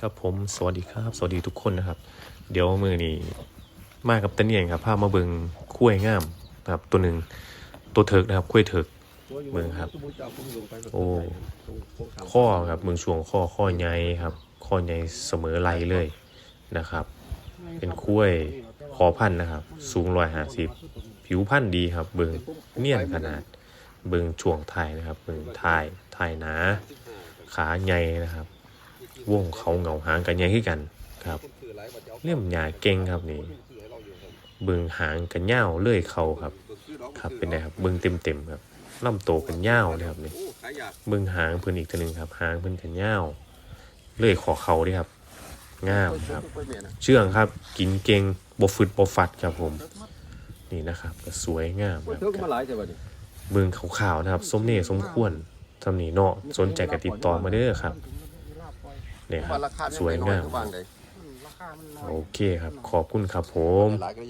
ครับผมสวัสดีครับ สวัสดีทุกคนนะครับ เดี๋ยวมือนี้มากับตะเนียงครับพาพมาเบิงคุ้ยงามนะครับ ตัวหนึ่งตัวเถิกนะครับคุ้ยเถิกเมืองครับ โอ้ข้อครับเมืองช่วงข้อข้อใหญ่ครับ ข้อใหญ่เสมอไหลเลยนะครับ เป็นคุ้ยขอพันนะครับ สูงร้อยห้าสิบผิวพันธุ์ดีครับ เบิงเนียนขนาด เบิงช่วงไทยนะครับ เบิงไทยไทยหนา ขาใหญ่นะครับ วงเขาเหงาหางกันใหญ่ขึ้นกันครับเลี่ยมหยาเก่งครับนี่เบิงหางกันยาเลื่อยเขาครับ ครับเป็นไงครับเบิงเต็มเต็มๆครับลำโตกันยาเลยครับนี่เบิงหางเพิ่นอีกตัวหนึ่งครับ หางเพิ่นกันยาเลื่อยขอเขาด้วยครับง่ามครับ เชื่องครับ กินเก่งบฟึดบฟัดครับผม นี่นะครับ ก็สวยงามครับเธอก็มาหลายแต่ว่านี่เบิงขาวๆนะครับ สมเน่สมควรทำนี่เนาะสนใจก็ติดต่อมาเด้อครับ เนี่ยคว่ารับราคาสวยงามวางได้โอเคครับ ขอบคุณครับผม หลายก็ยัง